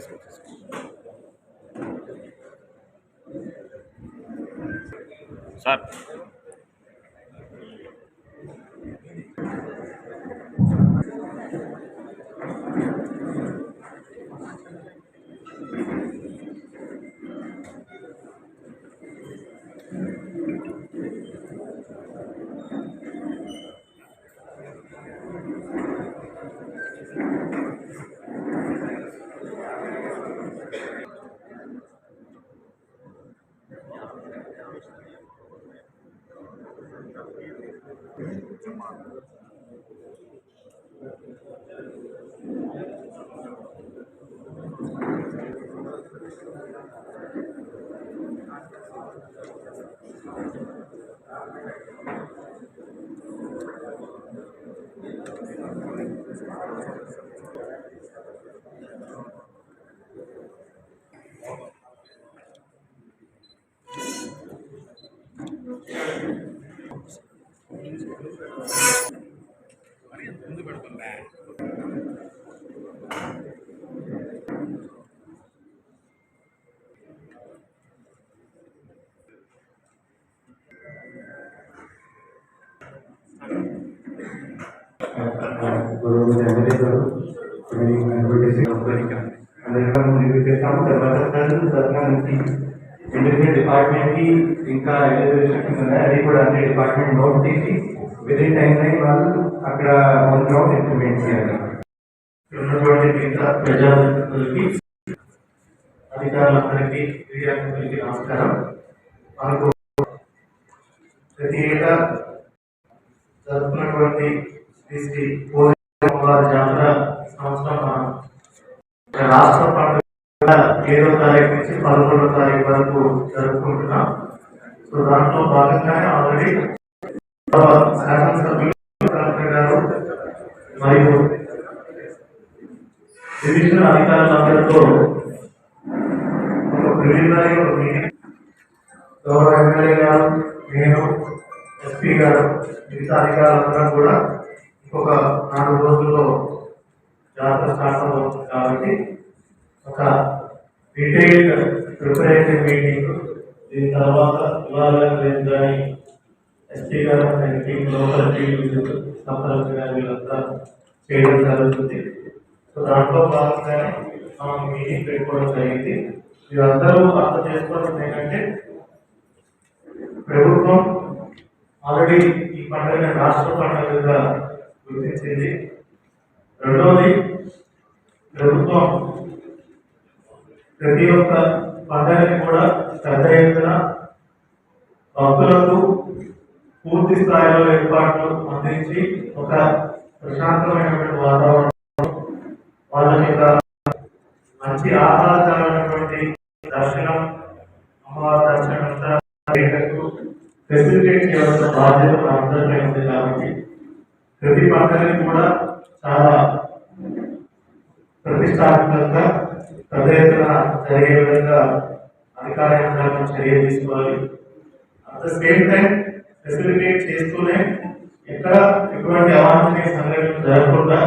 తీసుకొచ్చేసి సార్ గురువు వెంకటేశ్వరు చేస్తాము. తర్వాత నుంచి ఇండివిజువల్ డిపార్ట్మెంట్కి ఇంకా ఏదైతే restrictions అది కూడా అన్ని డిపార్ట్మెంట్ నోట్ చేసి విత్ టైం లైన్ వాళ్ళు అక్కడ వన్ గ్రౌండ్ ఇంప్లిమెంట్ చేయాలి. ఉన్నటువంటి మిగతా ప్రజాప్రతినిధులకి అధికారులందరికీ నమస్కారం. మనకు ప్రతి ఏటా జరుపుకున్నటువంటి శ్రీ శ్రీ కోరివారి జాతర ఈ సంవత్సరం మనం రాష్ట్ర పండుగ ఏడో తారీఖు నుంచి పదకొండో తారీఖు వరకు జరుపుకుంటున్నాం. సో దాంట్లో భాగంగానే ఆల్రెడీ శాసనసభ్యులు కానీ ఎస్పీ గారు అండ్ టీం లోకల్ టీం గారు వీళ్ళంతా చేయడం జరుగుతుంది. సో దాంట్లో భాగంగానే మనం మీటింగ్ పెట్టుకోవడం జరిగింది. వీళ్ళందరూ అర్థం చేసుకోవడం ఏంటంటే ప్రభుత్వం ఆల్రెడీ ఈ పండుగని రాష్ట్ర పండుగగా గుర్తించింది. రెండవది ప్రభుత్వం ప్రతి ఒక్క పండుగని కూడా పెద్ద ఎత్తున భక్తులకు పూర్తి స్థాయిలో ఏర్పాట్లు అందించి ఒక ప్రశాంతమైనటువంటి వాతావరణం వాళ్ళకి యొక్క మంచి ఆహ్లాదకరమైనటువంటి దర్శనం అమ్మవారి దర్శనం అంతా ఫెసిలిటేట్ చేయాల్సిన బాధ్యత మన అందరిపై ఉంది కాబట్టి ప్రతి పండుగని కూడా చాలా ప్రతిష్టాత్మకంగా పెద్ద ఎత్తున జరిగే విధంగా అధికార యంత్రాంగం చర్య తీసుకోవాలి. At the same time facilitate చేస్తూనే ఎక్కడ ఎటువంటి అవాంఛనీయ సంఘటనలు జరగకుండా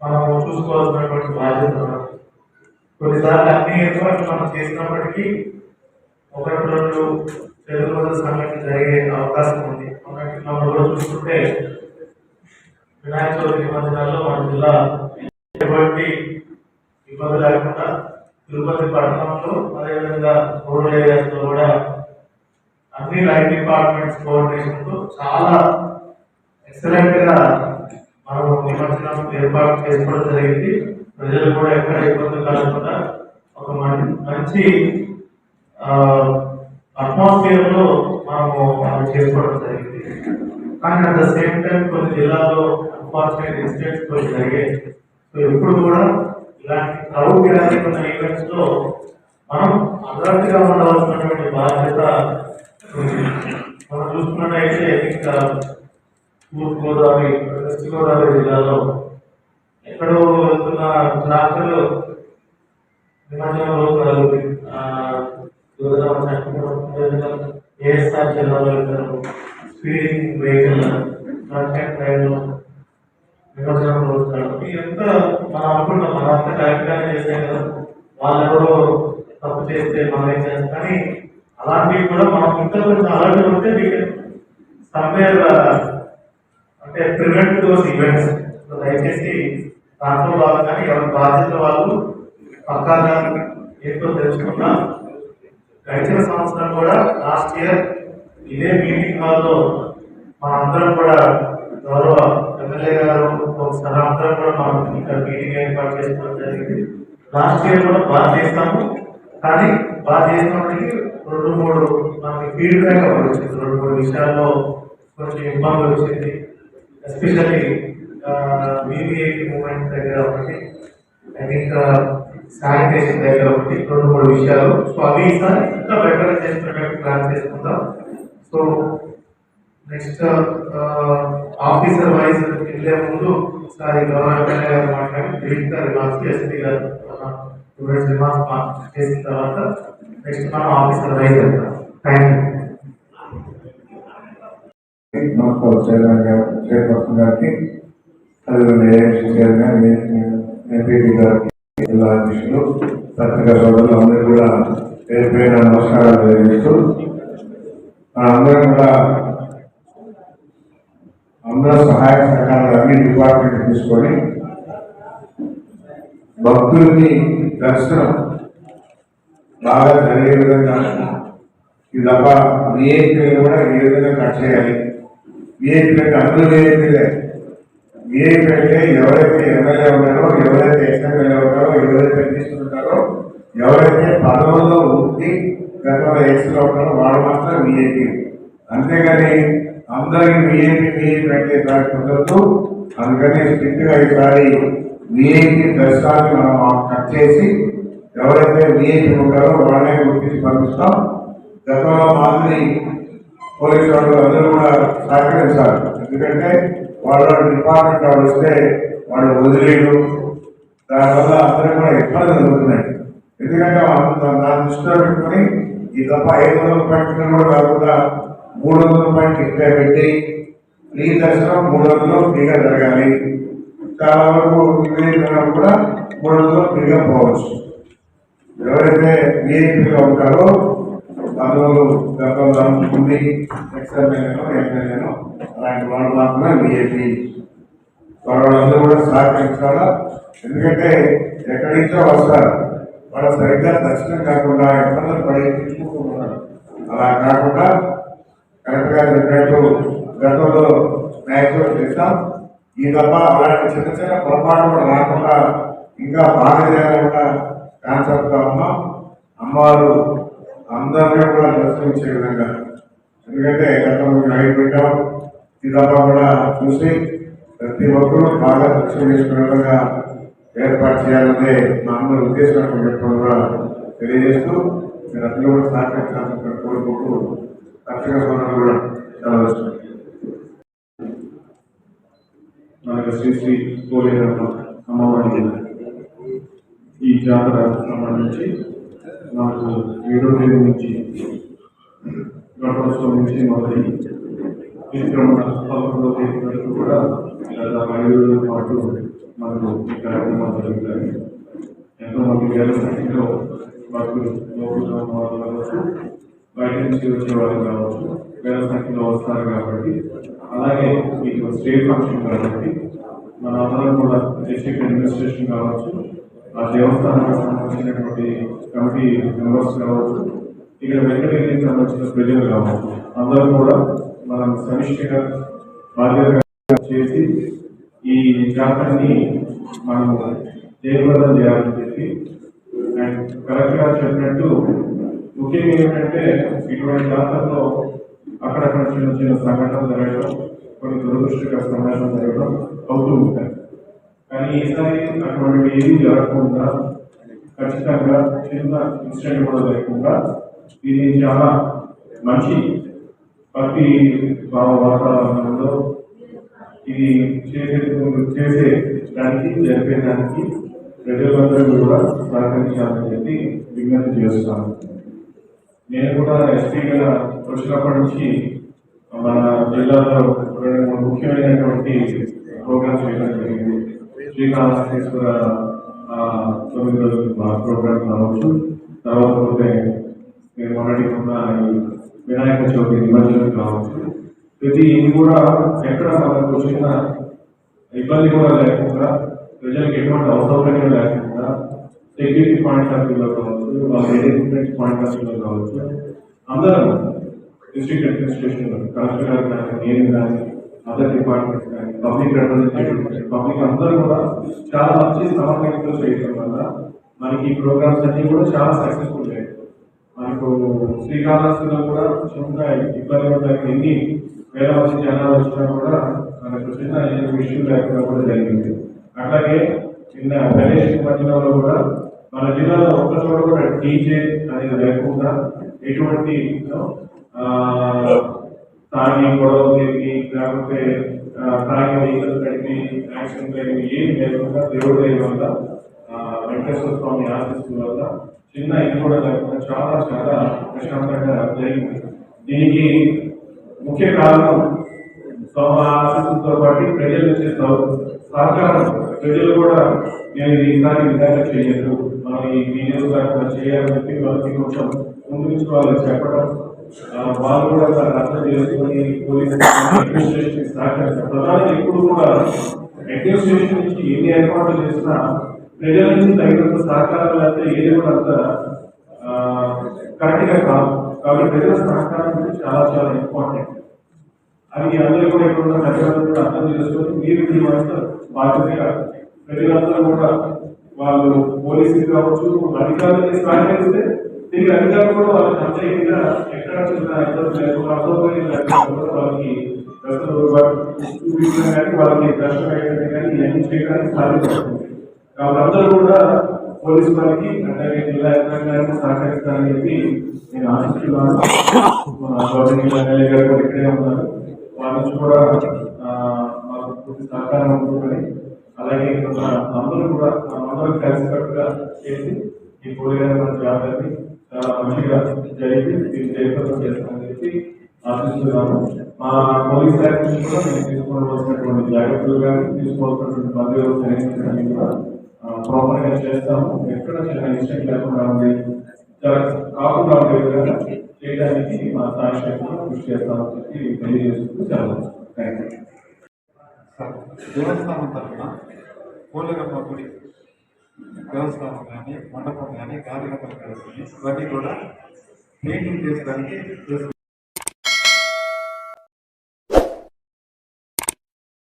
మనం చూసుకోవాల్సినటువంటి బాధ్యత కొన్నిసార్లు అన్ని ఏర్పాట్లు మనం చేసినప్పటికీ ఒకటి రెండు చెదురుమదురు సంఘటన జరిగే అవకాశం ఉంది. మొన్నటి మనం కూడా చూసుకుంటే వినాయక చవితి నిబంధనల్లో మన జిల్లా ఎటువంటి ఇబ్బంది లేకుండా తిరుపతి పట్టణంలో అదేవిధంగా రూరల్ ఏరియాస్లో కూడా అన్ని లైట్ డిపార్ట్మెంట్స్ కోఆర్డినేషన్తో చాలా ఎక్సలెంట్గా మనం నిమజ్జనం ఏర్పాటు చేసుకోవడం జరిగింది. ప్రజలు కూడా ఎక్కడ ఇబ్బంది కలగకుండా ఒక మంచి అట్మాస్ఫియర్లో మనము అది చేసుకోవడం జరిగింది. కానీ అట్ ద సేమ్ టైం కొన్ని జిల్లాలో అన్ఫార్చునేట్ ఇన్సిడెంట్స్ కొన్ని జరిగాయి. సో ఎప్పుడు కూడా ఇలాంటి క్రౌడ్ గ్యాదరింగ్ ఉన్న ఈవెంట్స్లో మనం అలర్ట్ ఉండవలసినటువంటి బాధ్యత మనం చూసుకున్నట్టయితే ఇంకా తూర్పు గోదావరి వెస్ట్ గోదావరి జిల్లాలో ఎక్కడో వెళ్తున్న ట్రాక్టర్ నిమజ్జనంలో గోదావరి ఏఎస్ఆర్ జిల్లాలో ఇద్దరు స్పీడింగ్ వెహికల్ కంటెంట్ డ్రైవ్ నిమజ్జనం రోజు కాబట్టి ఎంత మనం అనుకుంటాం మన అంత కరెక్ట్గానే చేసాం కదా వాళ్ళు ఎవరో తప్పు చేస్తే మనం ఏం చేస్తాం కానీ అలాంటివి కూడా మనం ఇంకా కొంచెం అలర్ట్ ఉంటే సమ్వేర్ అంటే ప్రివెంట్ దోస్ ఈవెంట్స్ దయచేసి దాంట్లో వాళ్ళు కానీ ఎవరి బాధ్యత వాళ్ళు పక్కాగా ఏంటో తెలుసుకున్నా గడిచిన సంవత్సరం కూడా లాస్ట్ ఇయర్ ఇదే మీటింగ్ హాల్లో మన అందరం కూడా గౌరవ ఎమ్మెల్యే గారు ఒకసారి అందరం కూడా మనం ఇక్కడ మీటింగ్ ఏర్పాటు చేసుకోవడం జరిగింది. లాస్ట్ ఇయర్ కూడా బాగా చేస్తాము కానీ బాగా చేసినప్పటికీ రెండు మూడు మనకి ఫీడ్బ్యాక్ అప్పుడు వచ్చింది. రెండు మూడు విషయాల్లో కొంచెం ఇబ్బంది వచ్చింది. ఎస్పెషల్లీ బీబీఐ మూమెంట్ దగ్గర ఒకటి. ఐ థింక్ శానిటేషన్ దగ్గర ఒకటి రెండు మూడు విషయాలు. సో అవి ఈసారి ఇంకా బెటర్ చేసినట్టు ప్లాన్ చేసుకుందాం. సో నెక్స్ట్ ఆఫీసర్ వైజ్ వెళ్ళే ముందు ఒకసారి గౌరవ ఎమ్మెల్యే గారు మాట్లాడి బ్రీఫ్గా రిమార్క్స్ ఎస్పీ గారు స్టూడెంట్స్ రిమార్క్స్ చేసిన తర్వాత నెక్స్ట్ మనం ఆఫీసర్ వైజ్ వెళ్తాం. థ్యాంక్ యూ నమస్కారం చైర్మన్ గారు చైర్పర్సన్ గారికి. అదేవిధంగా ఏఎంసీ చైర్మన్ ఎంపీటీ గారికి జిల్లా అధ్యక్షులు పత్రికా సోదరులు అందరూ కూడా పేరు పేరు నమస్కారాలు తెలియజేస్తూ అందరం కూడా అందరూ సహాయ సహకారాలు అన్ని డిపార్ట్మెంట్ తీసుకొని భక్తుల్ని దర్శనం బాగా జరిగే విధంగా ఈ తప్ప విఐపీలు కూడా ఏ విధంగా కట్ చేయాలి. విఐపీ అందరూ విఐపీలే ఏ అంటే ఎవరైతే ఎమ్మెల్యే ఉన్నారో ఎవరైతే ఎక్స్ఎమ్మెల్యే ఉన్నారో ఎవరైతే తీసుకుంటారో ఎవరైతే పదవుల్లో ఉండి గతంలో ఎక్స్లో ఉన్నారో వాడు మాత్రం విఐపీ. అంతేగాని అందరికి విఐపీ విఐపీ పెట్టే దాని కుదరదు. అందుకని స్ట్రిక్ట్గా ఈసారి విఐపీ దర్శనాన్ని మనం కట్ చేసి ఎవరైతే విఐపీ ఉంటారో వాళ్ళనే గుర్తించి పంపిస్తాం. గతంలో మాదిరి పోలీసు వాళ్ళు అందరూ కూడా సహకరించాలి. ఎందుకంటే వాళ్ళ డిపార్ట్మెంట్ వాళ్ళు వస్తే వాళ్ళు వదిలేడు దానివల్ల అందరూ కూడా ఇబ్బందులు జరుగుతున్నాయి. ఎందుకంటే దాని దృష్టిలో పెట్టుకుని ఈ తప్ప ఐదు వందల రూపాయలు కూడా కాకుండా మూడు వందల రూపాయలు టిక్కే పెట్టి ఫ్రీ దర్శనం మూడు వందలు ఫ్రీగా జరగాలి. చాలా వరకు నివేదికలు కూడా మూడు వందలు ఫ్రీగా పోవచ్చు. ఎవరైతే విఐపీగా ఉంటారో అందులో గతంలో ఉంది ఎక్స్ఎమ్మెల్యేనో ఎమ్మెల్యేనో అలాంటి వాళ్ళు మాత్రమే విఐపీ వాళ్ళందరూ కూడా సహకరించాలా? ఎందుకంటే ఎక్కడి నుంచో వస్తారు. వాళ్ళు సరిగ్గా దక్షిణం కాకుండా ఇబ్బందులు పడి తీసుకుంటున్నారు అలా కాకుండా కరెక్ట్గా చెప్పినట్టు గతంలో మ్యాక్సిమం చేస్తాం ఈ తప్ప అలాంటి చిన్న చిన్న పొరపాటు కూడా రాకుండా ఇంకా బాగా చేయాలన్న కాన్సెప్ట్గా ఉన్నాం. అమ్మవారు అందరినీ కూడా దర్శించే విధంగా. ఎందుకంటే గతంలో లైవ్ పెట్టాం. ఈ కూడా చూసి ప్రతి ఒక్కరూ బాగా దృష్టి చేసుకునే ఏర్పాటు చేయాలనే మా అందరి ఉద్దేశం కూడా తెలియజేస్తూ మీరు అందరూ కూడా సహకరించాలని కోరుకుంటూ పత్రికా సోదరులు కూడా చాలా మనకు శ్రీ శ్రీ కోలేరమ్మ అమ్మవారి ఈ జాతర సంబంధించి మనకు ఏడో తేదీ నుంచి గణోత్సవం నుంచి మొదలై పదకొండవ తేదీ వరకు కూడా దాదాపు ఐదు రోజుల పాటు మనకు ఈ కార్యక్రమాలు జరుగుతాయి ఎంతో మంది వేల సంఖ్యలో లోపల వాళ్ళు కావచ్చు బయట నుంచి వచ్చే వాళ్ళు కావచ్చు వేల సంఖ్యలో వస్తారు కాబట్టి అలాగే మీకు స్టేట్ ఫంక్షన్ కాబట్టి మన అందరం కూడా డిస్ట్రిక్ట్ అడ్మినిస్ట్రేషన్ కావచ్చు ఆ దేవస్థానానికి సంబంధించినటువంటి కమిటీ మెంబర్స్ కావచ్చు ఇక్కడ వెంకటగిరికి సంబంధించిన ప్రజలు కావచ్చు అందరూ కూడా మనం సమిష్టిగా బాధ్యతగా చేసి ఈ జాతరని మనము జయప్రదం చేయాలని చెప్పి. అండ్ కరెక్ట్గా చెప్పినట్టు ముఖ్యంగా ఏంటంటే ఇటువంటి జాతరలో అక్కడక్కడ చిన్న చిన్న సంఘటనలు జరగడం కొన్ని దురదృష్టకర సంఘటనలు జరగడం అవుతూ ఉంటాయి. కానీ ఈసారి అటువంటివి ఏమీ జరగకుండా ఖచ్చితంగా చిన్న ఇన్సిడెంట్ కూడా లేకుండా ఇది చాలా మంచి ప్రతి భావ వాతావరణంలో ఇది చేసే చేసే దానికి జరిపేదానికి ప్రజలందరూ కూడా సహకరించాలని చెప్పి విజ్ఞప్తి చేస్తాను నేను కూడా ఎస్పీగా వచ్చినప్పటి నుంచి మన జిల్లాలో రెండు మూడు ముఖ్యమైనటువంటి ప్రోగ్రామ్స్ చేయడం జరిగింది. శ్రీకాళహస్తీశ్వర ఆ, తొమ్మిది రోజుల ప్రోగ్రామ్ కావచ్చు. తర్వాత పోతే నేను మొన్నటి ఉన్న ఈ వినాయక చవితి నిమజ్జనం కావచ్చు. ప్రతి ఇది కూడా ఎక్కడ మనకు చిన్న ఇబ్బంది కూడా లేకుండా ప్రజలకు ఎటువంటి అవసరమైన లేకుండా సెక్యూరిటీ పాయింట్ ఆఫ్ వ్యూలో కావచ్చు వాళ్ళ ఐడెంటిఫికేషన్ పాయింట్ ఆఫ్ వ్యూలో కావచ్చు అందరం డిస్ట్రిక్ట్ అడ్మినిస్ట్రేషన్ కలెక్టర్ గారు కానీ నేను కానీ అదర్ డిపార్ట్మెంట్స్ కానీ పబ్లిక్ రిప్రజెంటేటివ్ కానీ పబ్లిక్ అందరూ కూడా చాలా మంచి సమన్వయంతో చేయడం వల్ల మనకి ఈ ప్రోగ్రామ్స్ అన్ని కూడా చాలా సక్సెస్ఫుల్ అయ్యాయి. మనకు శ్రీకాళహస్తిలో కూడా చిన్న ఇబ్బంది పడడానికి ఎన్ని వేల వచ్చి జనాలు వచ్చినా కూడా మనకు చిన్న ఇష్యూ లేకుండా కూడా జరిగింది. అట్లాగే చిన్న గణేష్ మధ్యలో కూడా మన జిల్లాలో ఒక్క చోట కూడా డీజే అనేది లేకుండా ఎటువంటి తాగి గొడవ తిరిగి లేకపోతే తాగి నీళ్ళు కడిగి యాక్సిడెంట్ జరిగి ఏం లేకుండా దేవుడు వల్ల వెంకటేశ్వర స్వామి ఆశిస్తున్న వల్ల చిన్న ఇది కూడా లేకుండా చాలా చాలా ప్రశాంతంగా జరిగింది. దీనికి ముఖ్య కారణం స్వామి ఆశిస్తులతో పాటు ప్రజల నుంచి సహకారం. ప్రజలు కూడా నేను ఈసారి విధంగా చేయలేదు మనం ఈ వీడియోస్ చేయాలని చెప్పి వాళ్ళకి కొంచెం ముందు నుంచి వాళ్ళకి చెప్పడం వాళ్ళు కూడా దాన్ని అర్థం చేసుకుని పోలీస్ అడ్మినిస్ట్రేషన్ సహకరించారు ప్రధానంగా ఇప్పుడు కూడా అడ్మినిస్ట్రేషన్ నుంచి ఎన్ని ఏర్పాట్లు చేసినా ప్రజల నుంచి తగినంత సహకారం లేకపోతే ఏది కూడా అంత కరెక్ట్గా కాదు. కాబట్టి ప్రజల సహకారం అనేది చాలా చాలా ఇంపార్టెంట్. అది అందరూ కూడా ఇక్కడ ఉన్న ప్రజలందరూ కూడా అర్థం చేసుకొని మీరు మీ వంతు బాధ్యతగా ప్రజలందరూ కూడా వాళ్ళు పోలీసులు కావచ్చు అధికారులని సహకరిస్తే తిరిగి అధికారులు కూడా వాళ్ళకి అంతేగా ఎక్కడ చిన్న ఇబ్బంది లేకుండా అసౌకర్యం వాళ్ళకి అసలు చూపించడం కానీ వాళ్ళకి దర్శనం కానీ ఇవన్నీ చేయడానికి సాధ్యపడుతుంది. కాబట్టి అందరూ కూడా పోలీస్ వారికి అట్లాగే జిల్లా యంత్రాంగానికి సహకరిస్తారని చెప్పి నేను ఆశిస్తున్నాను. ఎమ్మెల్యే గారు కూడా ఇక్కడే ఉన్నారు. వారి నుంచి కూడా మాకు పూర్తి సహకారం ఉంటుందని అలాగే ఇక్కడ అందరూ కూడా మనం అందరం కలిసికట్టుగా చేసి ఈ పోలీసు జాగ్రత్తని చాలా మంచిగా జరిగి దీన్ని జయప్రదం చేస్తామని చెప్పి ఆశిస్తున్నాము మా పోలీస్ శాఖ నుంచి కూడా మేము తీసుకోవాల్సినటువంటి జాగ్రత్తలు కానీ తీసుకోవాల్సినటువంటి బందోబస్తు కానీ కూడా ప్రాపర్గా చేస్తాము? ఎక్కడ చిన్న ఇన్సిడెంట్ లేకుండా ఉంది? కాకుండా ఉండే విధంగా చేయడానికి మా సాక్షిగా కృషి చేస్తామని చెప్పి తెలియజేస్తూ సెలవు. థ్యాంక్ యూ దేవస్థానం తరఫున పోలేరమ్మ గుడి దేవస్థానం కానీ మండపం కానీ కార్యకర్తలు కానీ ఇవన్నీ కూడా పెయింటింగ్ చేసడానికి